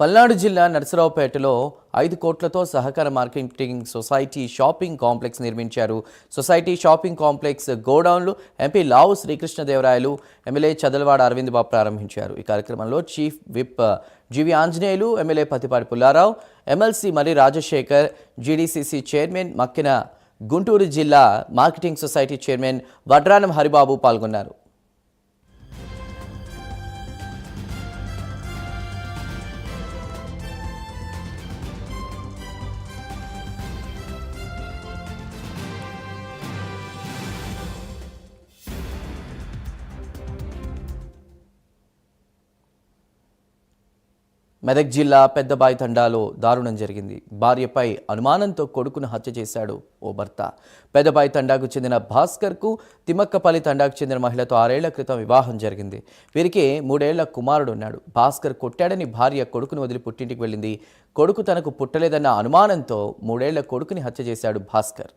పల్నాడు జిల్లా నర్సరావుపేటలో ఐదు కోట్లతో సహకార మార్కెటింగ్ సొసైటీ షాపింగ్ కాంప్లెక్స్ నిర్మించారు. సొసైటీ షాపింగ్ కాంప్లెక్స్ గోడౌన్లు ఎంపీ లావు శ్రీకృష్ణదేవరాయలు ఎమ్మెల్యే చదలవాడ అరవింద్ బాబు ప్రారంభించారు. ఈ కార్యక్రమంలో chief whip GV Anjaneyulu MLA Pathipati Pullarao MLC మరి రాజశేఖర్ జీడీసీసీ చైర్మన్ మక్కిన గుంటూరు జిల్లా marketing society chairman Vadranam Haribabu పాల్గొన్నారు. మెదక్ జిల్లా పెద్దబాయి తండాలో దారుణం జరిగింది. భార్యపై అనుమానంతో కొడుకును హత్య చేశాడు ఓ భర్త. పెద్దబాయి తండాకు చెందిన భాస్కర్కు తిమ్మక్కపల్లి తండాకు చెందిన మహిళతో ఆరేళ్ళ క్రితం వివాహం జరిగింది. వీరికి మూడేళ్ళ కుమారుడు ఉన్నాడు. భాస్కర్ కొట్టాడని భార్య కొడుకును వదిలి పుట్టింటికి వెళ్ళింది. కొడుకు తనకు పుట్టలేదన్న అనుమానంతో మూడేళ్ళ కొడుకుని హత్య చేశాడు భాస్కర్.